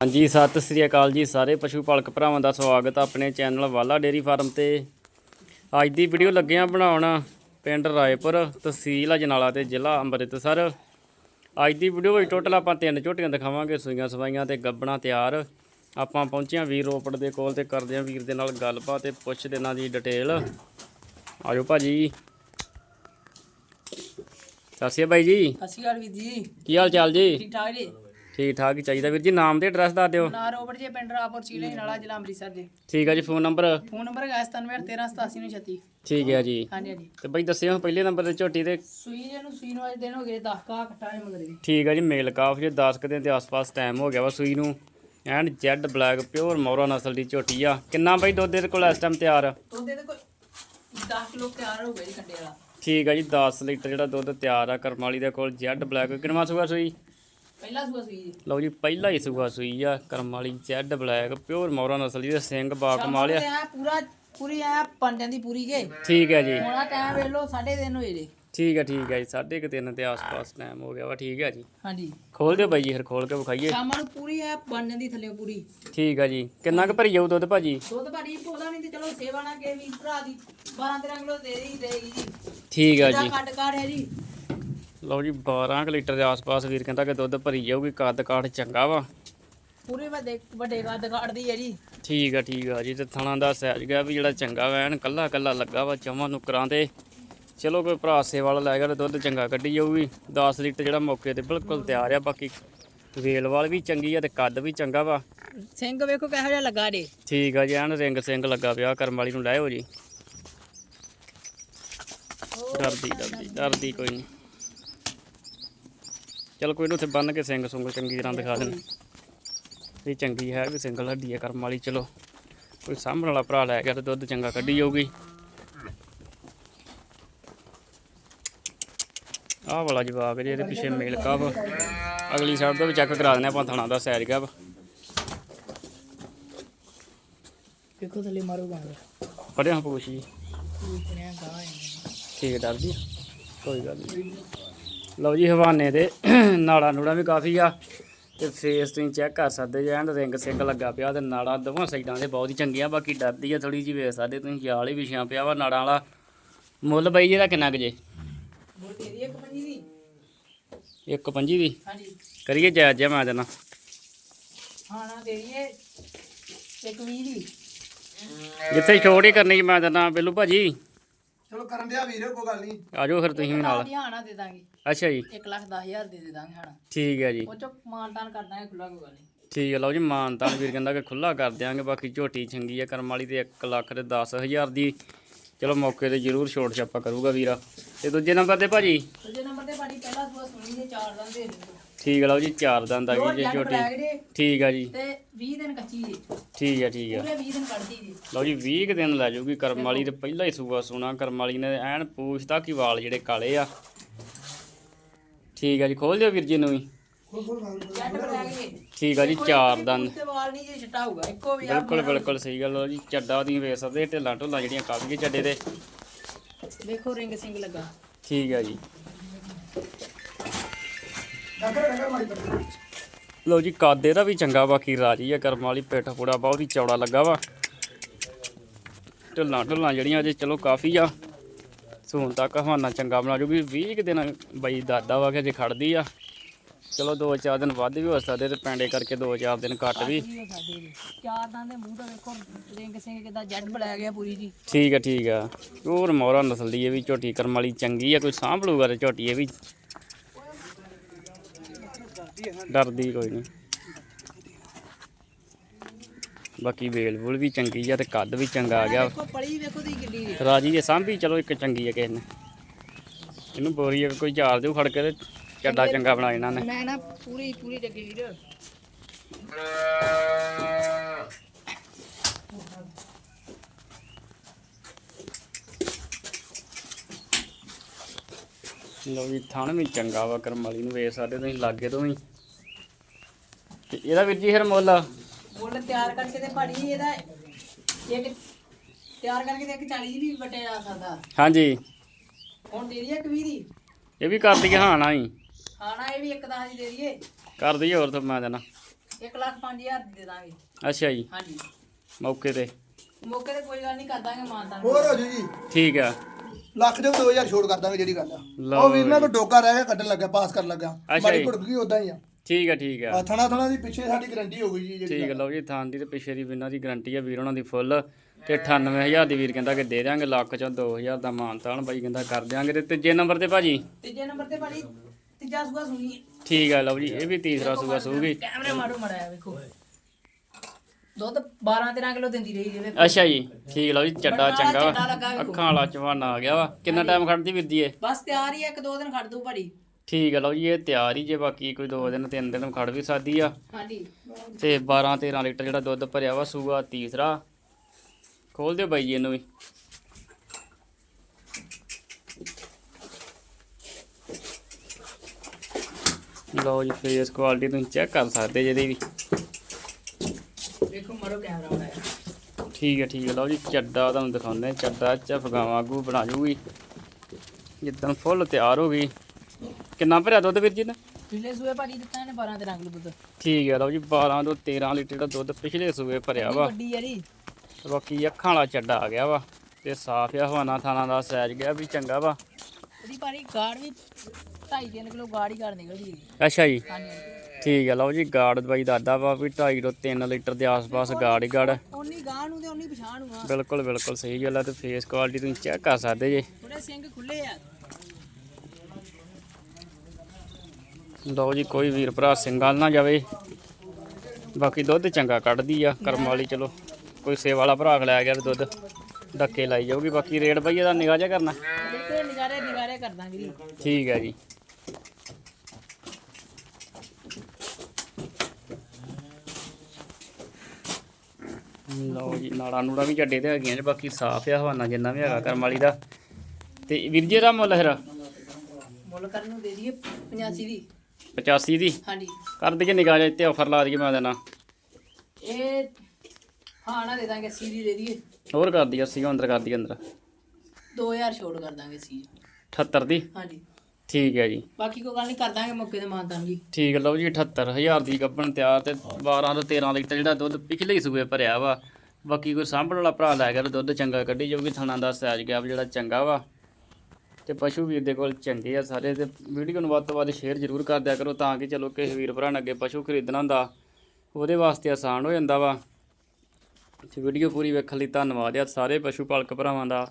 ਹਾਂਜੀ ਸਤਿ ਸ੍ਰੀ ਅਕਾਲ ਜੀ ਸਾਰੇ। ਪਸ਼ੂ ਪਾਲਕ ਭਰਾਵਾਂ ਦਾ ਸਵਾਗਤ ਹੈ ਆਪਣੇ ਚੈਨਲ ਵਾਲਾ ਡੇਰੀ ਫਾਰਮ ਤੇ। ਅੱਜ ਦੀ ਵੀਡੀਓ ਲੱਗੇ ਆ ਬਣਾਉਣ ਪਿੰਡ ਰਾਏਪੁਰ ਤਹਿਸੀਲ ਅਜਨਾਲਾ ਤੇ ਜ਼ਿਲ੍ਹਾ ਅੰਮ੍ਰਿਤਸਰ। ਅੱਜ ਦੀ ਵੀਡੀਓ ਵਿੱਚ ਟੋਟਲ ਆਪਾਂ ਤਿੰਨ ਝੋਟੀਆਂ ਦਿਖਾਵਾਂਗੇ ਸੂਈਆਂ ਸਵਾਈਆਂ ਤੇ ਗੱਬਣਾ ਤਿਆਰ। ਆਪਾਂ ਪਹੁੰਚੇ ਹਾਂ ਵੀਰ ਰੋਪੜ ਦੇ ਕੋਲ ਤੇ ਕਰਦੇ ਹਾਂ ਵੀਰ ਦੇ ਨਾਲ ਗੱਲਬਾਤ ਤੇ ਪੁੱਛਦੇ ਇਹਨਾਂ ਦੀ ਡਿਟੇਲ ਆਜੋ ਭਾਜੀ। ਸਤਿ ਸ਼੍ਰੀ ਅਕਾਲ ਬਾਈ ਜੀ। ਸਤਿ ਸ਼੍ਰੀ ਅਕਾਲ ਵੀਰ ਜੀ। ਕੀ ਹਾਲ ਚਾਲ ਜੀ? ਠੀਕ ਠਾਕ ਜੀ? ਠੀਕ ਠਾਕ ਹੀ ਚਾਹੀਦਾ ਵੀਰ ਜੀ ਨਾਮ ਤੇ ਐਡਰੈਸ ਦੱਸ ਦਿਓ। ਨਾ ਰੋਬਟ ਜੀ ਪਿੰਡ ਰਾਪੁਰ ਚੀਲੇ ਨਾਲਾ ਜ਼ਿਲ੍ਹਾ ਅੰਮ੍ਰਿਤਸਰ ਜੀ। ਠੀਕ ਹੈ ਜੀ ਫੋਨ ਨੰਬਰ ਫੋਨ ਨੰਬਰ ਹੈਗਾ 9713878936 ਠੀਕ ਹੈ ਜੀ। ਹਾਂਜੀ ਹਾਂਜੀ। ਤੇ ਬਾਈ ਦੱਸਿਓ ਪਹਿਲੇ ਨੰਬਰ ਤੇ ਝੋਟੀ ਤੇ। ਸੂਈ ਜੀ ਨੂੰ ਸੂਈ ਨੂੰ ਅੱਜ ਦਿਨ ਹੋ ਗਏ 10 ਕਾ ਇਕੱਠਾ ਨੇ ਮਗਰ ਜੀ ਠੀਕ ਹੈ ਜੀ ਮੇਲ ਕਾਫ ਜੇ 10 ਕੁ ਦਿਨ ਦੇ ਆਸ-ਪਾਸ ਟਾਈਮ ਹੋ ਗਿਆ ਵਾ ਸੂਈ ਨੂੰ। And jet black pure Murrah ਨਸਲ ਦੀ ਝੋਟੀ ਆ। ਕਿੰਨਾ ਬਾਈ ਦੁੱਧ ਦੇ ਕੋਲ ਇਸ ਟਾਈਮ ਤਿਆਰ? ਆ? ਦੁੱਧ ਦੇ ਕੋਈ 10 ਕਿਲੋ ਤਿਆਰ ਹੋ ਗਿਆ ਜੀ ਕੰਡੇ ਵਾਲਾ। ਠੀਕ ਹੈ ਜੀ 10 ਲੀਟਰ ਜਿਹੜਾ ਦੁੱਧ ਤਿਆਰ ਆ ਕਰਮਾਲੀ ਦੇ ਕੋਲ ਜੈਡ ਬਲੈਕ ਕਿੰਨਵਾ ਸੂਆ ਸੂਈ? ਪਹਿਲਾ ਸੂਆ ਸੂਈ ਜੀ। ਲਓ ਜੀ ਪਹਿਲਾ ਹੀ ਸੂਆ ਸੂਈ ਆ ਕਰਮਾਲੀ ਜੈਡ ਬਲੈਕ ਪਿਓਰ ਮੌਰਾ ਨਸਲ ਦੀ ਤੇ ਸਿੰਘ ਬਾਕ ਮਾਲਿਆ। ਐਂ ਪੂਰਾ ਪੂਰੀ ਐ ਪੰਜਾਂ ਦੀ ਪੂਰੀ ਕੇ। ਠੀਕ ਹੈ ਜੀ। ਹੁਣ ਆ ਟਾਈਮ ਵੇਖ ਲਓ 3:30 ਹੋਏ ਜੀ। ਠੀਕ ਹੈ ਠੀਕ ਹੈ ਜੀ ਸਾਢੇ ਕੁ ਤਿੰਨ ਦੇ ਆਸ-ਪਾਸ ਟਾਈਮ ਹੋ ਗਿਆ ਵਾ ਠੀਕ ਹੈ ਜੀ। ਹਾਂਜੀ। ਖੋਲ ਦਿਓ ਬਾਈ ਜੀ ਫਿਰ ਖੋਲ ਕੇ ਵਿਖਾਈਏ। ਸ਼ਾਮਾਂ ਨੂੰ ਪੂਰੀ ਐ ਪੰਜਾਂ ਦੀ ਥੱਲੇ ਪੂਰੀ। ਠੀਕ ਹੈ ਜੀ। ਕਿੰਨਾ ਕੁ ਭਰੀ ਜਾਊ ਦੁੱਧ ਭਾਜੀ? ਦੁੱਧ ਭਾਰੀ ਪੋਦਾ ਨਹੀਂ ਤੇ ਚਲੋ ਸੇਵਾ ਨਾ ਕੇ ਵੀ ਭਰਾ ਦੀ 12 13 ਕਿਲੋ ਦੇ ਦੀ ਦੇਗੀ ਜੀ। ਠੀਕ ਹੈ ਜੀ। ਕੱਟ ਕਾੜ ਹੈ ਜੀ ਲਓ ਜੀ 12 ਕੁ ਲੀਟਰ ਦੇ ਆਸ-ਪਾਸ ਵੀਰ ਕਹਿੰਦਾ ਕਿ ਦੁੱਧ ਭਰੀ ਜਾਊਗੀ ਕੱਦ ਕਾਠ ਚੰਗਾ ਵਾ। ਪੂਰੇ ਵੱਡੇ ਵੱਡੇ ਕੱਦ ਕਾੜਦੀ ਹੈ ਜੀ। ਠੀਕ ਆ ਠੀਕ ਆ ਜੀ ਤੇ ਥਣਾ ਦਾ ਸਾਈਜ਼ ਗਿਆ ਵੀ ਜਿਹੜਾ ਚੰਗਾ ਵੈਨ ਕੱਲਾ ਕੱਲਾ ਲੱਗਾ ਵਾ ਚਵਾਂ ਨੁਕਰਾਂ ਤੇ। ਚਲੋ ਕੋਈ ਭਰਾ ਸੇ ਵਾਲਾ ਲੈ ਗਿਆ ਤੇ ਦੁੱਧ ਚੰਗਾ ਕੱਢੀ ਜਾਊਗੀ। 10 ਲੀਟਰ ਜਿਹੜਾ ਮੌਕੇ ਤੇ ਬਿਲਕੁਲ ਤਿਆਰ ਆ ਬਾਕੀ ਵੇਲ ਵਾਲ ਵੀ ਚੰਗੀ ਆ ਤੇ ਕੱਦ ਵੀ ਚੰਗਾ ਵਾ। ਸਿੰਘ ਵੇਖੋ ਕਿਹੋ ਜਿਹਾ ਲੱਗਾ ਰੇ ਠੀਕ ਆ ਜੀ ਐਨ ਰਿੰਗ ਸਿੰਘ ਲੱਗਾ ਪਿਆ ਕਰਮ ਵਾਲੀ ਨੂੰ ਲਾਇਓ ਜੀ। ਡਰਦੀ ਡਰਦੀ ਡਰਦੀ ਕੋਈ ਨਹੀਂ ਚਲ ਕੋਈ ਨੂੰ ਉੱਥੇ ਬੰਨ ਕੇ ਸਿੰਘ ਸੁੰਗ ਚੰਗੀ ਤਰ੍ਹਾਂ ਦਿਖਾ ਦੇਣ। ਇਹ ਚੰਗੀ ਹੈ ਵੀ ਸਿੰਗਲ ਹੱਡੀ ਹੈ ਕਰਮ ਵਾਲੀ ਚਲੋ। ਕੋਈ ਸਾਂਭਣ ਵਾਲਾ ਭਰਾ ਲੈ ਗਿਆ ਤੇ ਦੁੱਧ ਚੰਗਾ ਕੱਢੀ ਜਾਊਗੀ। ਆਹ ਵਾਲਾ ਜਵਾਬ ਜੇ ਇਹਦੇ ਪਿੱਛੇ ਮੇਲ ਕਾਫ ਅਗਲੀ ਸਾਈਡ ਤੋਂ ਵੀ ਚੈੱਕ ਕਰਾ ਦਿੰਦੇ ਆਪਾਂ ਥਣਾ ਦਾ ਸੈਰ ਗਿਆ ਵੇਖੋ ਥੱਲੇ ਮਾਰੋ ਗਾਂ ਪੜਿਆ ਪੂਛੀ ਪੂਛਣਿਆ ਗਾਂ ਹੈ। ਠੀਕ ਹੈ ਡਰਦੀ ਕੋਈ ਗੱਲ ਨਹੀਂ ਲਓ ਜੀ ਹਵਾਨੇ ਦੇ ਨਾੜਾ ਨੂੜਾ ਵੀ ਕਾਫੀ ਆ ਤੇ ਫੇਸ ਤੁਸੀਂ ਚੈੱਕ ਕਰ ਸਕਦੇ ਜੇ ਐਂਡ ਰਿੰਗ ਸਿੰਘ ਲੱਗਾ ਪਿਆ ਤੇ ਨਾੜਾ ਦੋਵਾਂ ਸਾਈਡਾਂ ਦੇ ਬਹੁਤ ਹੀ ਚੰਗੀਆਂ ਬਾਕੀ ਡਰਦੀ ਆ ਥੋੜੀ ਜਿਹੀ ਵੇਖ ਸਕਦੇ ਤੁਸੀਂ ਜਾਲ ਹੀ ਵਿਛਿਆ ਪਿਆ ਵਾ ਨਾੜਾਂ ਵਾਲਾ। ਮੁੱਲ ਬਈ ਜਿਹਦਾ ਕਿੰਨਾ ਕੁ ਜੇ? ਤੇਰੀ ਇੱਕ ਪੰਜੀ ਦੀ। ਇੱਕ ਪੰਜੀ ਦੀ? ਹਾਂਜੀ। ਕਰੀਏ ਜਾਇਜ਼ ਜਿਹਾ ਮੈਂ ਦੇਣਾ। ਹਾਂ ਨਾ ਇੱਕ ਵੀਹ ਦੀ। ਜਿੱਥੇ ਛੋਟ ਹੀ ਕਰਨੀ ਮੈਂ ਦੇਣਾ ਬਿੱਲੂ ਭਾਜੀ। ਚਲੋ ਕਰਨ ਦਿਆ ਵੀਰ ਕੋਈ ਗੱਲ ਨਹੀਂ। ਆਜੋ ਫਿਰ ਤੁਸੀਂ ਵੀ ਨਾਲ। ਦੀ ਹਾਣਾ ਦੇ ਦਾਂਗੇ। ਅੱਛਾ ਜੀ। 1 ਲੱਖ 10 ਹਜ਼ਾਰ ਦੇ ਦੇ ਦਾਂਗੇ ਹਾਣਾ। ਠੀਕ ਹੈ ਜੀ। ਉਹ ਚੋਂ ਮਾਨ ਤਾਨ ਕਰ ਦਾਂਗੇ ਖੁੱਲਾ ਕੋਈ ਗੱਲ ਨਹੀਂ। ਠੀਕ ਹੈ ਲਓ ਜੀ ਮਾਨਤਾਨ ਵੀਰ ਕਹਿੰਦਾ ਕਿ ਖੁੱਲਾ ਕਰ ਦਿਆਂਗੇ ਬਾਕੀ ਝੋਟੀ ਚੰਗੀ ਆ ਕਰਮ ਵਾਲੀ ਤੇ 1 ਲੱਖ ਤੇ 10000 ਦੀ ਚਲੋ ਮੌਕੇ ਤੇ ਜ਼ਰੂਰ ਛੋਟ ਛਾਪਾ ਕਰੂਗਾ ਵੀਰਾ। ਤੇ ਦੂਜੇ ਨੰਬਰ ਤੇ ਭਾਜੀ? ਦੂਜੇ ਨੰਬਰ ਤੇ ਬਾੜੀ ਪਹਿਲਾ ਸੂਆ ਸੁਣੀ ਦੇ ਚਾਰ ਦੰਦ ਦੇ ਦਿੰਦੇ ਠੀਕ ਲਓ ਜੀ ਚਾਰ ਦੰਦ ਆ ਗਈ ਜੇ ਦੇ ਠੀਕ ਆ ਜੀ। ਤੇ 20 ਦਿਨ ਕੱਚੀ ਜੀ। ਠੀਕ ਆ ਠੀਕ ਆ। ਪੂਰੇ 20 ਦਿਨ ਕੱਢਦੀ ਜੀ। ਲਓ ਜੀ 20 ਕੁ ਦਿਨ ਲੈ ਜਾਊਗੀ ਕਰਮ ਵਾਲੀ ਤੇ ਪਹਿਲਾ ਹੀ ਸੂਆ ਸੋਨਾ ਕਰਮ ਵਾਲੀ ਨੇ ਐਨ ਪੂਛ ਤੱਕ ਹੀ ਵਾਲ ਜਿਹੜੇ ਕਾਲੇ ਆ। ਠੀਕ ਆ ਜੀ ਖੋਲ ਦਿਓ ਵੀਰ ਜੀ ਨੂੰ ਵੀ। ਠੀਕ ਆ ਜੀ ਚਾਰ ਦੰਦ। ਤੇ ਵਾਲ ਨਹੀਂ ਜੀ ਛਟਾ ਹੋਊਗਾ ਇੱਕੋ ਵੀ ਆ ਬਿਲਕੁਲ ਬਿਲਕੁਲ ਸਹੀ ਗੱਲ ਆ ਜੀ ਚੱਡਾ ਦੀ ਵੇਖ ਸਕਦੇ ਢਿੱਲਾਂ ਢੁੱਲਾਂ ਜਿਹੜੀਆਂ ਕਾਫੀ ਚੱਡੇ ਦੇ ਦੇਖੋ ਰਿੰਗ ਸਿੰਘ ਲੱਗਾ। ਠੀਕ ਆ ਜੀ। ਲਓ ਜੀ ਕੱਦ ਇਹਦਾ ਵੀ ਚੰਗਾ ਬਾਕੀ ਰਾਜੀ ਆ ਕਰਮ ਵਾਲੀ ਪਿੱਠ ਪੂੜਾ ਬਹੁਤ ਹੀ ਚੌੜਾ ਲੱਗਾ ਵਾ। ਢਿੱਲਾਂ ਢੁੱਲਾਂ ਜਿਹੜੀਆਂ ਅਜੇ ਚਲੋ ਕਾਫੀ ਆ। ਸੂਣ ਤੱਕ ਹਵਾਨਾ ਚੰਗਾ ਬਣਾ ਜੂਗੀ 20 ਕੁ ਦਿਨ ਬਈ ਦਾਦਾ ਵਾ ਕਿ ਅਜੇ ਖੜਦੀ ਆ। ਚਲੋ 2-4 ਦਿਨ ਵੱਧ ਵੀ ਹੋ ਸਕਦੇ ਤੇ ਪੈਂਡੇ ਕਰਕੇ 2-4 ਦਿਨ ਘੱਟ ਵੀ। ਜੀ ਸਾਡੇ ਜੀ ਚਾਰ ਦੰਦ ਦੇ ਮੂੰਹ ਦਾ ਦੇਖੋ ਰਿੰਗ ਸਿੰਘ ਕਿਦਾਂ ਜੱਟ ਬਲੈਕ ਆ ਪੂਰੀ ਜੀ। ਠੀਕ ਆ ਠੀਕ ਆ। ਹੋਰ ਮੋਹਰਾ ਨਸਲ ਦੀ ਇਹ ਵੀ ਝੋਟੀ ਕਰਮ ਵਾਲੀ ਚੰਗੀ ਆ ਕੋਈ ਸਾਂਭ ਲੂਗਾ ਤੇ ਝੋਟੀ ਇਹ ਵੀ। ਡਰਦੀ ਕੋਈ ਨਹੀਂ ਬਾਕੀ ਵੇਲ ਵੂਲ ਵੀ ਚੰਗੀ ਆ ਤੇ ਕੱਦ ਵੀ ਚੰਗਾ ਆ ਗਿਆ। ਦੇਖੋ ਪਲੀ ਵੇਖੋ ਦੀ ਕਿੱਡੀ ਰਾਜੀ ਦੇ ਸਾਂਭੀ ਚਲੋ ਇੱਕ ਚੰਗੀ ਆ ਕਿਸੇ ਨੇ। ਇਹਨੂੰ ਬੋਰੀ ਕੋਈ ਚਾਰ ਦਿਓ ਖੜ ਕੇ ਤੇ ਚੱਡਾ ਚੰਗਾ ਬਣਾ ਇਹਨਾਂ ਨੇ। ਮੈਂ ਨਾ ਪੂਰੀ ਪੂਰੀ ਜੱਗੀ ਵੀਰ। ਲਓ ਵੀ ਥਣ ਵੀ ਚੰਗਾ ਵਾ ਕਰਮ ਵਾਲੀ ਨੂੰ ਵੇਖ ਸਕਦੇ ਤੁਸੀਂ ਲਾਗੇ ਤੋਂ ਵੀ। ਤੇ ਇਹਦਾ ਵੀਰ ਜੀ ਫਿਰ ਮੁੱਲ? ਮੁੱਲ ਤਿਆਰ ਕਰਕੇ ਤੇ ਭਾੜੀ ਇਹਦਾ ਇੱਕ ਤਿਆਰ ਕਰਕੇ ਤੇ ਇੱਕ 40 ਦੀ ਵੀ ਵਟਿਆ ਜਾ ਸਕਦਾ ਹਾਂਜੀ। ਹੁਣ ਦੇ ਦਈਏ ਇੱਕ 20 ਦੀ। ਇਹ ਵੀ ਕਰ ਦਈਏ ਹਾਂ ਨਾ ਹੀ। ਖਾਣਾ ਇਹ ਵੀ ਇੱਕ 10 ਦੀ ਦੇ ਦਈਏ। ਕਰ ਦਈਏ ਹੋਰ ਤਾਂ ਮੈਂ ਦੇਣਾ। 1 ਲੱਖ 5000 ਦੀ ਦੇ ਦਾਂਗੇ। ਅੱਛਾ ਜੀ। ਹਾਂਜੀ। ਮੌਕੇ ਤੇ। ਮੌਕੇ ਤੇ ਕੋਈ ਗੱਲ ਨਹੀਂ ਕਰ ਦਾਂਗੇ ਮਾਨਤਾ ਹੋਰ ਹੋ ਜੂ। ਜੀ ਠੀਕ ਆ। ਲੱਖ ਦੇ 2000 ਛੋੜ ਕਰ ਦਾਂਗੇ ਜਿਹੜੀ ਗੱਲ ਆ। ਲਓ ਉਹ ਵੀਰ ਨਾਲ ਕੋ ਡੋਕਾ ਰਹਿ ਗਿਆ ਕੱਢਣ ਲੱਗਾ ਪਾਸ ਕਰਨ ਲੱਗਾ। ਅੱਛਾ ਮਾੜੀ ਜੀ। ਗਈ ਉਦਾਂ ਹੀ ਆ। ਠੀਕ ਆ ਠੀਕ ਆ। ਆ ਥਣਾ ਥਣਾ ਦੀ ਪਿੱਛੇ ਸਾਡੀ ਗਰੰਟੀ ਹੋ ਗਈ ਜੀ ਜਿਹੜੀ ਠੀਕ ਆ ਲਓ ਜੀ ਥਾਂ ਦੀ ਤੇ ਪਿੱਛੇ ਦੀ ਬਿਨਾਂ ਦੀ ਗਾਰੰਟੀ ਆ ਵੀਰ ਉਹਨਾਂ ਦੀ ਫੁੱਲ ਤੇ 98000 ਦੀ ਵੀਰ ਕਹਿੰਦਾ ਕਿ ਦੇ ਦਿਆਂਗੇ ਲੱਖ ਚੋਂ 2000 ਦਾ ਮਾਨਤਾਨ ਬਾਈ ਕਹਿੰਦਾ ਕਰ ਦਿਆਂਗੇ। ਤੇ ਤੀਜੇ ਨੰਬਰ ਤੇ ਭਾਜੀ? ਤੀਜੇ ਨੰਬਰ ਤੇ ਭਾਜੀ ਤੀਜਾ ਸੂਆ ਸੁਣੀ ਠੀਕ ਆ ਲਓ ਜੀ ਇਹ ਵੀ ਤੀਸਰਾ ਸੂਆ ਸੂਗੀ ਕੈਮਰੇ ਮਾਰੋ ਮੜਾਇਆ ਵੇਖੋ। ਦੁੱਧ 12 13 ਕਿਲੋ ਦਿੰਦੀ ਰਹੀ ਜਿਹਦੇ ਅੱਛਾ ਜੀ ਠੀਕ ਲਓ ਜੀ ਚੱਡਾ ਚੰਗਾ ਵਾ। ਅੱਖਾਂ ਵਾਲਾ ਚਵਾਨਾ ਆ ਗਿਆ ਵਾ। ਕਿੰਨਾ ਟਾਈਮ ਖੜਦੀ ਵੀਰ ਜੀ ਇਹ ਬਸ ਤਿਆਰ ਹੀ ਆ, ਇੱਕ ਦੋ ਦਿਨ ਖੜ ਦੂ ਭਾਜੀ। ਠੀਕ ਆ ਲਓ ਜੀ ਇਹ ਤਿਆਰ ਹੀ ਜੇ ਬਾਕੀ ਕੋਈ 2 ਦਿਨ 3 ਦਿਨ ਖੜ ਵੀ ਸਕਦੀ ਆ। ਹਾਂਜੀ। ਤੇ 12 13 ਲੀਟਰ ਜਿਹੜਾ ਦੁੱਧ ਭਰਿਆ ਵਾ ਸੂਆ ਤੀਸਰਾ। ਖੋਲ ਦਿਓ ਬਾਈ ਜੀ ਇਹਨੂੰ ਵੀ। ਲਓ ਜੀ ਫੇਸ ਕੁਆਲਿਟੀ ਤੁਸੀਂ ਚੈੱਕ ਕਰ ਸਕਦੇ ਜਿਹਦੀ ਵੀ। ਵੇਖੋ ਮਾਰੋ ਕੈਮਰਾ ਮੜਾਇਆ ਠੀਕ ਹੈ ਠੀਕ ਹੈ ਲਓ ਜੀ ਚੱਡਾ ਤੁਹਾਨੂੰ ਦਿਖਾਉਂਦੇ ਚੱਡਾ ਝਫਗਾ ਵਾਂਗੂ ਬਣਾ ਜੂਗੀ। ਜਿੱਦਾਂ ਫੁੱਲ ਤਿਆਰ ਹੋ ਗਈ। ਕਿੰਨਾ ਭਰਿਆ ਦੁੱਧ ਵੀਰ ਜੀ ਨੇ ਪਿਛਲੇ ਸੂਏ ਭਾਜੀ ਦਿੱਤਾ ਇਹਨੇ 12 13 ਕਿਲੋ ਦੁੱਧ। ਠੀਕ ਹੈ ਲਓ ਜੀ 12 ਤੋਂ 13 ਲੀਟਰ ਦਾ ਦੁੱਧ ਪਿਛਲੇ ਸੂਏ ਭਰਿਆ ਵਾ। ਵੱਡੀ ਤੇ ਬਾਕੀ ਅੱਖਾਂ ਵਾਲਾ ਚੱਡਾ ਆ ਗਿਆ ਵਾ। ਤੇ ਸਾਫ਼ ਆ ਹਵਾਨਾ ਥਾਣਾ ਦਾ ਸਾਈਜ਼ ਗਿਆ ਵੀ ਚੰਗਾ ਵਾ। ਉਹਦੀ ਭਾਜੀ ਗਾੜ ਵੀ 2.5 3 ਕਿਲੋ ਗਾੜ ਹੀ ਗਾੜ ਨਿਕਲਦੀ ਹੈ ਅੱਛਾ ਜੀ। ਠੀਕ ਹੈ ਲਓ ਜੀ ਗਾਰਡ ਦਵਾਈ ਦਾਦਾ ਵਾ ਵੀ 2.5 ਤੋਂ 3 ਲੀਟਰ ਦੇ ਆਸ-ਪਾਸ ਗਾੜ ਹੀ ਗਾੜ। ਉਨੀ ਗਾਂ ਨੂੰ ਤੇ ਉਨੀ ਪਛਾਣ ਨੂੰ ਆ। ਬਿਲਕੁਲ ਬਿਲਕੁਲ ਸਹੀ ਗੱਲ ਆ ਤੇ ਫੇਸ ਕੁਆਲਿਟੀ ਤੁਸੀਂ ਚੈੱਕ ਕਰ ਸਕਦੇ ਜੇ। ਥੋੜੇ ਸਿੰਘ ਖੁੱਲੇ ਆ। ਲਓ ਜੀ ਕੋਈ ਵੀਰ ਭਰਾ ਸਿੰਗਲ ਨਾ ਜਾਵੇ। ਬਾਕੀ ਦੁੱਧ ਚੰਗਾ ਕੱਢਦੀ ਆ ਕਰਮ ਵਾਲੀ ਚਲੋ। ਕੋਈ ਸੇਵਾ ਵਾਲਾ ਭਰਾ ਲੈ ਗਿਆ ਦੁੱਧ ਡੱਕੇ ਲਾਈ ਜਾਊਗੀ। ਬਾਕੀ ਰੇਟ ਬਈ ਇਹਦਾ ਨਿਗਾਹ ਕਰਨਾ। ਦੇਖੋ ਨਿਗਾਰੇ ਨਿਗਾਰੇ ਕਰਦਾ ਵੀਰੀ। ਠੀਕ ਹੈ ਜੀ। ਲਓ ਜੀ ਨਾੜਾ ਨੂੜਾ ਵੀ ਚੱਡੇ ਤੇ ਹੈਗੀਆਂ ਨੇ ਬਾਕੀ ਸਾਫ਼ ਆ ਹਵਾਨਾ ਜਿੰਨਾ ਵੀ ਹੈਗਾ ਕਰਮ ਵਾਲੀ ਦਾ। ਤੇ ਵੀਰ ਜੀ ਦਾ ਮੁੱਲ ਫਿਰ? ਮੁੱਲ ਕਰਨ ਨੂੰ ਦੇ ਦਈਏ 85 ਦੀ 85 ਦੀ? ਹਾਂਜੀ। ਕਰ ਦਈਏ ਨਿਗਾਹ ਜਿਹਾ ਤੇ ਆਫਰ ਲਾ ਦਈਏ ਮੈਂ ਦੇਣਾ। ਇਹ ਹਾਂ ਨਾ ਦੇ ਦਾਂਗੇ 80 ਦੀ ਦੇ ਦਈਏ। ਹੋਰ ਕਰ ਦਈਏ 80 ਅੰਦਰ ਕਰ ਦਈਏ ਅੰਦਰ। 2000 ਛੋੜ ਕਰ ਦਾਂਗੇ 80 78 ਦੀ? ਹਾਂਜੀ। ਠੀਕ ਹੈ ਜੀ। ਬਾਕੀ ਕੋਈ ਗੱਲ ਨਹੀਂ ਕਰ ਦਾਂਗੇ ਮੌਕੇ ਤੇ ਮਾਨਤਾਂ ਜੀ। ਠੀਕ ਹੈ ਲਓ ਜੀ 78000 ਦੀ ਗੱਬਣ ਤਿਆਰ ਤੇ 12 ਤੋਂ 13 ਲੀਟਰ ਜਿਹੜਾ ਦੁੱਧ ਪਿਛਲੇ ਹੀ ਸੂਏ ਭਰਿਆ ਵਾ। ਬਾਕੀ ਕੋਈ ਸਾਂਭਣ ਵਾਲਾ ਭਰਾ ਲੈ ਗਿਆ ਤੇ ਦੁੱਧ ਚੰਗਾ ਕੱਢੀ ਜਾਊਗੀ ਥਣਾ ਦਾ ਸਾਈਜ਼ ਗਿਆ ਜਿਹੜਾ ਚੰਗਾ ਵਾ। ਤੇ ਪਸ਼ੂ ਵੀਰ ਦੇ ਕੋਲ ਚੰਗੇ ਆ ਸਾਰੇ ਤੇ ਵੀਡੀਓ ਨੂੰ ਵੱਧ ਤੋਂ ਵੱਧ ਸ਼ੇਅਰ ਜ਼ਰੂਰ ਕਰ ਦਿਆ ਕਰੋ ਤਾਂ ਕਿ ਚਲੋ ਕਿਸੇ ਵੀਰ ਭਰਾ ਨੇ ਅੱਗੇ ਪਸ਼ੂ ਖਰੀਦਣਾ ਹੁੰਦਾ ਉਹਦੇ ਵਾਸਤੇ ਆਸਾਨ ਹੋ ਜਾਂਦਾ ਵਾ। ਤੇ ਵੀਡੀਓ ਪੂਰੀ ਵੇਖਣ ਲਈ ਧੰਨਵਾਦ ਆ ਸਾਰੇ ਪਸ਼ੂ ਪਾਲਕ ਭਰਾਵਾਂ ਦਾ।